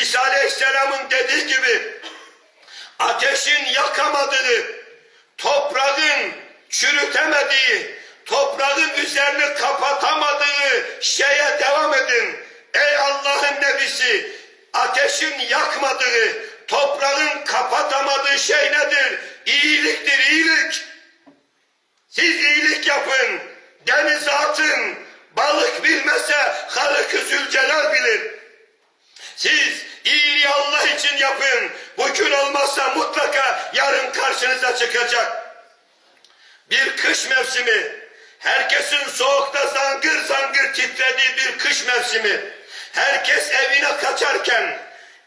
İsa Aleyhisselam'ın dediği gibi ateşin yakamadığı, toprağın çürütemediği, toprağın üzerini kapatamadığı şeye devam edin. Ey Allah'ın nebisi, ateşin yakmadığı, toprağın kapatamadığı şey nedir? İyiliktir, iyilik. Siz iyilik yapın, denize atın, balık bilmese Halık-ı bilir. Siz yapın. Bugün olmazsa mutlaka yarın karşınıza çıkacak. Bir kış mevsimi, herkesin soğukta zangır zangır titrediği bir kış mevsimi. Herkes evine kaçarken,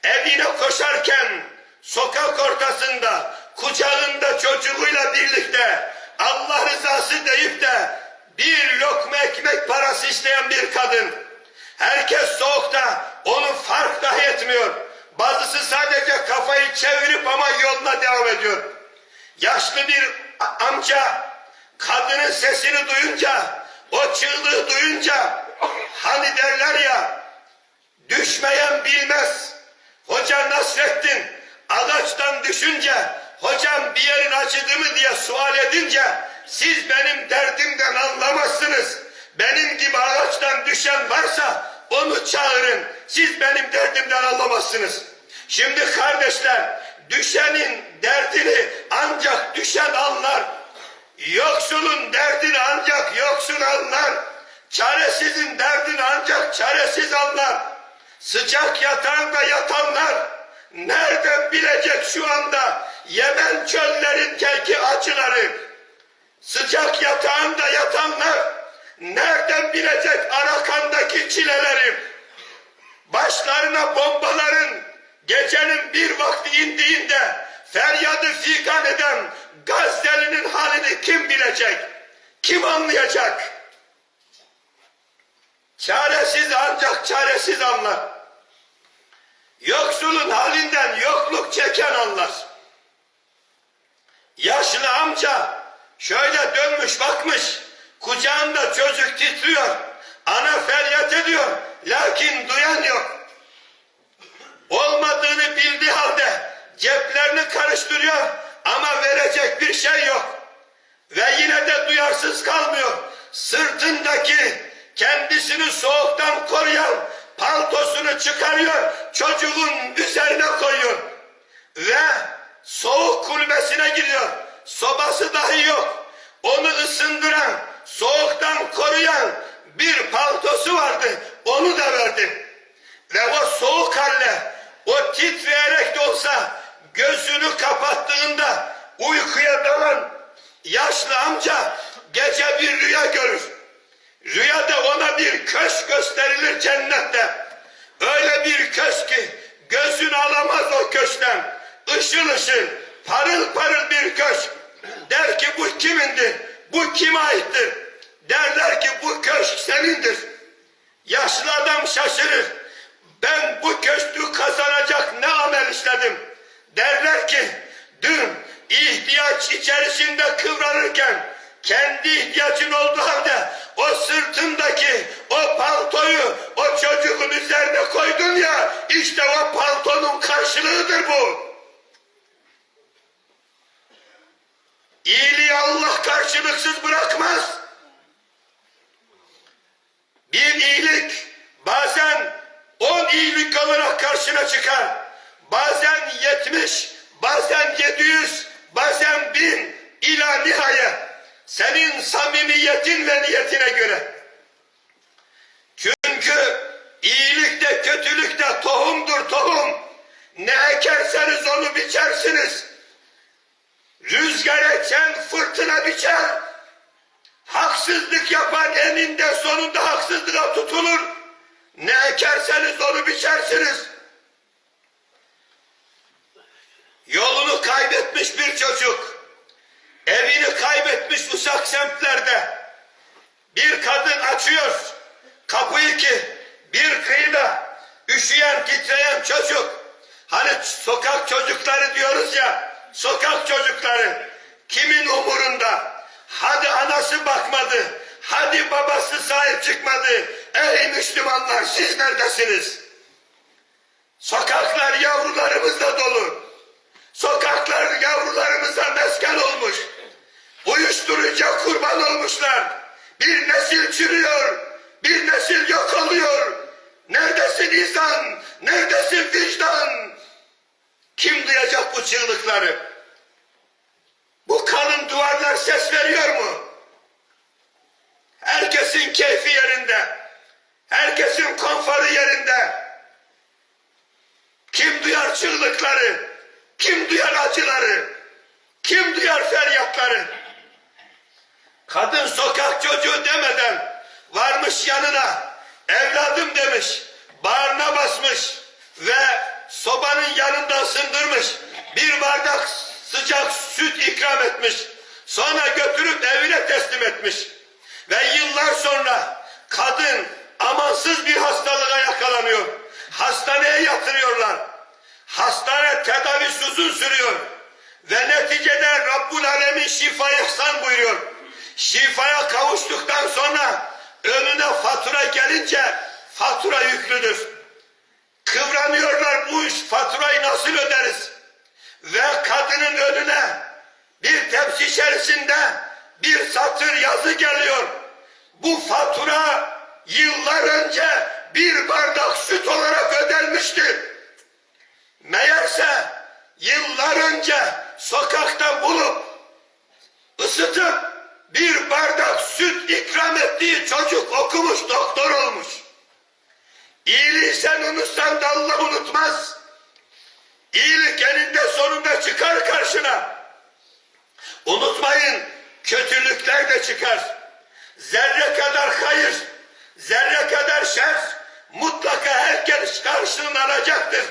evine koşarken, sokak ortasında, kucağında çocuğuyla birlikte Allah rızası deyip de bir lokma ekmek parası isteyen bir kadın. Herkes soğukta onu fark dahi etmiyor. Bazısı sadece kafayı çevirip ama yoluna devam ediyor. Yaşlı bir amca kadının sesini duyunca, o çığlığı duyunca hani derler ya düşmeyen bilmez. Hoca Nasrettin ağaçtan düşünce hocam bir yerin acıdı mı diye sual edince siz benim derdimden anlamazsınız. Benim gibi ağaçtan düşen varsa onu çağırın. Siz benim derdimden anlamazsınız. Şimdi kardeşler düşenin derdini ancak düşen anlar. Yoksulun derdini ancak yoksul anlar. Çaresizin derdini ancak çaresiz anlar. Sıcak yatağında yatanlar nereden bilecek şu anda Yemen çöllerindeki acıları? Sıcak yatağında yatanlar nereden bilecek Arakan'daki çileleri? Başlarına bombaların gecenin bir vakti indiğinde feryadı figan eden Gazze'linin halini kim bilecek? Kim anlayacak? Çaresiz ancak çaresiz anlar. Yoksulun halinden yokluk çeken anlar. Yaşlı amca şöyle dönmüş bakmış. Kucağında çocuk titriyor. Ana feryat ediyor. Lakin duyan yok. Olmadığını bildiği halde ceplerini karıştırıyor ama verecek bir şey yok. Ve yine de duyarsız kalmıyor. Sırtındaki kendisini soğuktan koruyan paltosunu çıkarıyor, çocuğun üzerine koyuyor. Ve soğuk kulübesine giriyor. Sobası dahi yok. Onu ısındıran, soğuktan koruyan bir paltosu vardı. Onu da verdi. Ve o soğuk halle, o titreyerek de olsa gözünü kapattığında uykuya dalan yaşlı amca gece bir rüya görür. Rüyada ona bir köşk gösterilir cennette. Öyle bir köşk ki gözün alamaz o köşkten. Işıl ışıl, parıl parıl bir köşk. Der ki bu kimindir? Bu kime aittir? Derler ki bu köşk senindir. Yaşlı adam şaşırır. Ben bu köşkü kazanacak ne amel işledim? Derler ki dün ihtiyaç içerisinde kıvranırken kendi ihtiyacın olduğu halde o sırtındaki o paltoyu o çocuğun üzerine koydun ya işte o paltonun karşılığıdır bu. İyiliği Allah karşılıksız bırakmaz. Bir iyilik bazen on iyilik olarak karşına çıkar. Bazen yetmiş, bazen yedi yüz, bazen bin ila nihayet. Senin samimiyetin ve niyetine göre. Çünkü iyilik de kötülük de tohumdur tohum. Ne ekerseniz onu biçersiniz. Rüzgar eken fırtına biçer. Haksızlık yapan eninde sonunda haksızlığa tutulur. Ne ekerseniz onu biçersiniz. Yolunu kaybetmiş bir çocuk. Evini kaybetmiş uzak semtlerde. Bir kadın açıyor kapıyı ki bir kıyıda üşüyen titreyen çocuk. Hani sokak çocukları diyoruz ya sokak çocukları kimin umurunda? Hadi babası bakmadı. Hadi babası sahip çıkmadı. Ey Müslümanlar siz neredesiniz? Sokaklar yavrularımızla dolu. Sokaklar yavrularımıza mesken olmuş. Uyuşturucuya kurban olmuşlar. Bir nesil çürüyor. Bir nesil yok oluyor. Neredesin insan? Neredesin vicdan? Kim duyacak bu çığlıkları? Bu kalın duvarlar ses veriyor mu? Herkesin keyfi yerinde. Herkesin konforu yerinde. Kim duyar çığlıkları? Kim duyar acıları? Kim duyar feryatları? Kadın sokak çocuğu demeden varmış yanına evladım demiş bağrına basmış ve sobanın yanında ısındırmış bir bardak sıcak süt ikram etmiş sonra götürüp evine teslim etmiş ve yıllar sonra kadın amansız bir hastalığa yakalanıyor hastaneye yatırıyorlar hastane tedavisi uzun sürüyor ve neticede Rabbul Alemin şifa ihsan buyuruyor. Şifaya kavuştuktan sonra önüne fatura gelince fatura yüklüdür. Kıvranıyorlar bu iş faturayı nasıl öderiz? Ve kadının önüne bir tepsi içerisinde bir satır yazı geliyor. Bu fatura yıllar önce bir bardak süt olarak ödenmişti. Meğerse yıllar önce sokakta bulup ısıtıp bir bardak süt ikram ettiği çocuk okumuş doktor olmuş. İyiliği sen unutsan da Allah unutmaz. İyilik eninde sonunda çıkar karşına. Unutmayın kötülükler de çıkar. Zerre kadar hayır, zerre kadar şer mutlaka herkes karşılığını alacaktır.